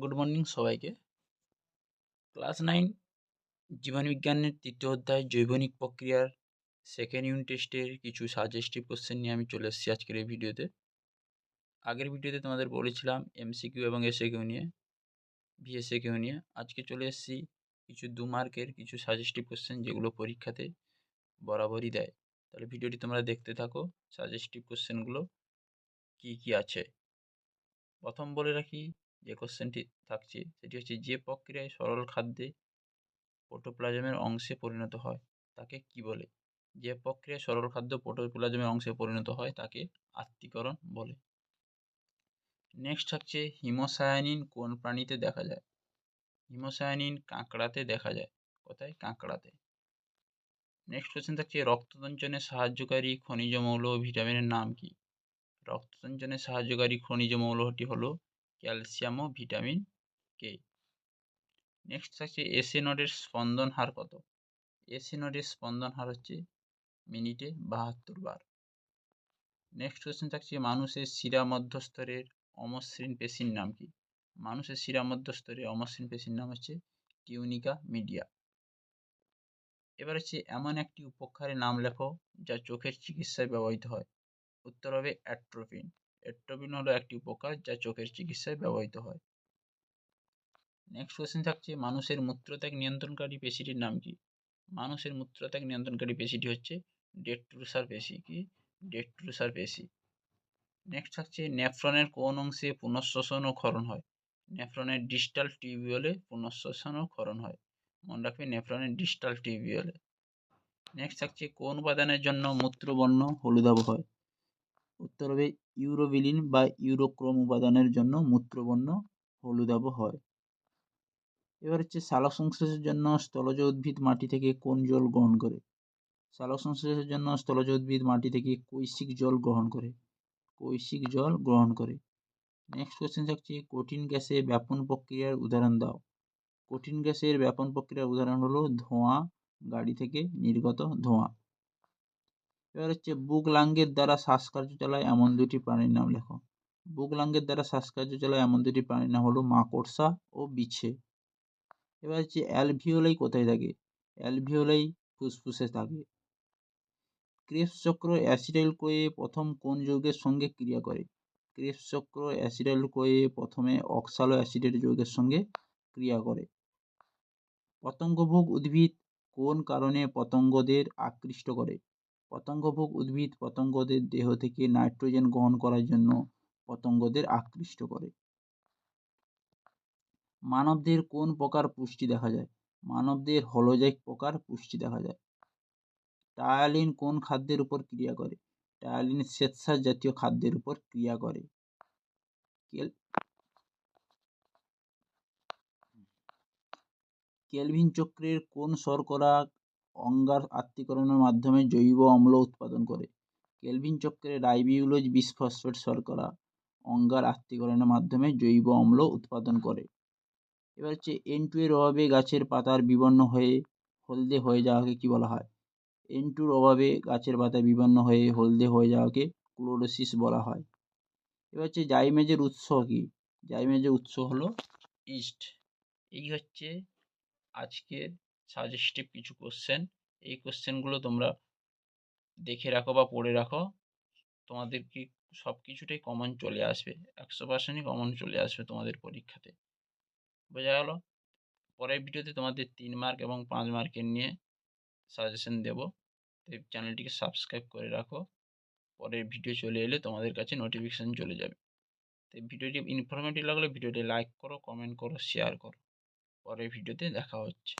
Good morning সবাইকে। Class nine জীবনবিজ্ঞানের তৃতীয় অধ্যায়, জৈবনিক প্রক্রিয়ার সেকেন্ড ইউনিট টেস্টের কিছু সাজেস্টিভ কোশ্চেন নিয়ে আমি চলে এসেছি আজকের এই ভিডিওতে। আগের ভিডিওতে তোমাদের বলেছিলাম এমসিকিউ এবং এসএ কিউ নিয়ে ভিএসএ কিউ নিয়ে। আজকে চলে এসেছি কিছু দু মার্কের কিছু সাজেস্টিভ কোশ্চেন যেগুলো পরীক্ষাতে বরাবরই দেয়। তাহলে ভিডিওটি তোমরা দেখতে থাকো সাজেস্টিভ কোশ্চেনগুলো কী কী আছে। প্রথম বলে রাখি যে কোশ্চেনটি থাকছে, সেটি হচ্ছে যে প্রক্রিয়ায় সরল খাদ্যে প্রোটোপ্লাজমের অংশে পরিণত হয়, তাকে কি বলে? যে প্রক্রিয়ায় সরল খাদ্য প্রোটোপ্লাজমের অংশে পরিণত হয়, তাকে আত্তীকরণ বলে। নেক্সট থাকছে হিমোসায়ানিন কোন প্রাণীতে দেখা যায়? হিমোসায়ানিন কাঁকড়াতে দেখা যায়। কোথায়? কাঁকড়াতে। নেক্সট কোশ্চেন থাকছে রক্তদঞ্চনে সাহায্যকারী খনিজ মৌল ও ভিটামিনের নাম কি? রক্তসঞ্চালনে সাহায্যকারী খনিজ মৌলটি হলো ক্যালসিয়াম ও ভিটামিন কে নেক্সট থাকছে এসে নডের স্পন্দন হার কত? এসে নডের স্পন্দন হার হচ্ছে মিনিটে বাহাত্তর বার। নেক্সট কোয়েশ্চেন থাকছে মানুষের শিরা মধ্যস্তরের অমসৃণ পেশির নাম কি? মানুষের শিরা মধ্যস্তরে অমসৃণ পেশির নাম হচ্ছে টিউনিকা মিডিয়া। এবার হচ্ছে এমন একটি উপকারের নাম লেখো যা চোখের চিকিৎসায় ব্যবহৃত হয়। উত্তর হবে অ্যাট্রোপিন অ্যাট্রোপিন হলো একটি উপকার যা চোখের চিকিৎসায় ব্যবহৃত হয়। নেক্সট কোয়েশ্চেন থাকছে, মানুষের মূত্রত্যাগ নিয়ন্ত্রণকারী পেশিটির নাম কি? মানুষের মূত্রত্যাগ নিয়ন্ত্রণকারী পেশিটি হচ্ছে ডেট্রুসার পেশি কি? ডেট্রুসার পেশি। নেক্সট থাকছে, নেফ্রনের কোন অংশে পুনঃশ্বসন ও ক্ষরণ হয়? নেফ্রনের ডিস্টাল টিউবিওলে পুনঃশ্বসন ও ক্ষরণ হয়। মনে রাখবে নেফ্রনের ডিস্টাল টিউবিওলে নেক্সট থাকছে, কোন উপাদানের জন্য মূত্রবর্ণ হলুদাভ হয়? উত্তর হবে ইউরোবিলিন বা ইউরোক্রোম উপাদানের জন্য মূত্রবর্ণ হলুদাভ হয়। এবার হচ্ছে সালোক সংশ্লেষের জন্য স্থলজ উদ্ভিদ মাটি থেকে কোন জল গ্রহণ করে? সালোক সংশ্লেষের জন্য স্থলজ উদ্ভিদ মাটি থেকে কৈশিক জল গ্রহণ করে। কৈশিক জল গ্রহণ করে। নেক্সট কোয়েশ্চেন থাকছে, কঠিন গ্যাসে ব্যাপন প্রক্রিয়ার উদাহরণ দাও। কঠিন গ্যাসের ব্যাপন প্রক্রিয়ার উদাহরণ হলো ধোঁয়া গাড়ি থেকে নির্গত ধোঁয়া। এবার হচ্ছে বুকলাঙ্গের দ্বারা শ্বাসকার্য চালায় এমন দুটি প্রাণীর নাম লেখো। বুকলাঙ্গের দ্বারা শ্বাসকার্য চালায় এমন দুটি প্রাণীর নাম হলো মাকড়সা ও বিছে। এবার হচ্ছে অ্যালভিওলাই কোথায় থাকে? অ্যালভিওলাই ফুসফুসে থাকে। ক্রেপস চক্র অ্যাসিডাইল কোয়ে প্রথম কোন যৌগের সঙ্গে ক্রিয়া করে? ক্রেপস চক্র অ্যাসিডাইল কোয়ে প্রথমে অক্সালো অ্যাসিডের যৌগের সঙ্গে ক্রিয়া করে। পতঙ্গভোগ উদ্ভিদ কোন কারণে পতঙ্গদের আকৃষ্ট করে? পতঙ্গভোগ উদ্ভিদ পতঙ্গদের দেহ থেকে নাইট্রোজেন গ্রহণ করার জন্য পতঙ্গদের আকৃষ্ট করে। মানবদের কোন প্রকার পুষ্টি দেখা যায়? মানবদের হলোজাইক প্রকার পুষ্টি দেখা যায়। টায়ালিন কোন খাদ্যের উপর ক্রিয়া করে? টায়ালিন শ্বেতসার জাতীয় খাদ্যের উপর ক্রিয়া করে। কেলভিন চক্রের কোন শর্করা অঙ্গার আত্তীকরণের মাধ্যমে জৈব অম্ল উৎপাদন করে। কেলভিন চক্রে রাইবিউলোজ বিসফসফেট শর্করা অঙ্গার আত্তীকরণের মাধ্যমে জৈব অম্ল উৎপাদন করে। এবার হচ্ছে এন টু এর অভাবে গাছের পাতার বিবর্ণ হয়ে হলদে হয়ে যাওয়াকে কী বলা হয়? এন টুর অভাবে গাছের পাতা বিবর্ণ হয়ে হলদে হয়ে যাওয়াকে ক্লোরোসিস বলা হয়। এবার হচ্ছে জাইমেজের উৎস কী? জাইমেজের উৎস হলো ইস্ট। এই হচ্ছে আজকের সাজেস্টিভ কিছু কোশ্চেন এই কোশ্চেনগুলো তোমরা দেখে রাখো বা পড়ে রাখো। তোমাদের কি সব কিছুটাই কমন চলে আসবে, একশো পার্সেন্টই কমন চলে আসবে তোমাদের পরীক্ষাতে। বোঝা গেল? পরের ভিডিওতে তোমাদের তিন মার্ক এবং পাঁচ মার্কের নিয়ে সাজেশন দেবো। তো চ্যানেলটিকে সাবস্ক্রাইব করে রাখো। পরের ভিডিও চলে এলে তোমাদের কাছে নোটিফিকেশান চলে যাবে। তো ভিডিওটি ইনফরমেটিভ লাগলে ভিডিওটি লাইক করো কমেন্ট করো শেয়ার করো। পরের ভিডিওতে দেখা হচ্ছে।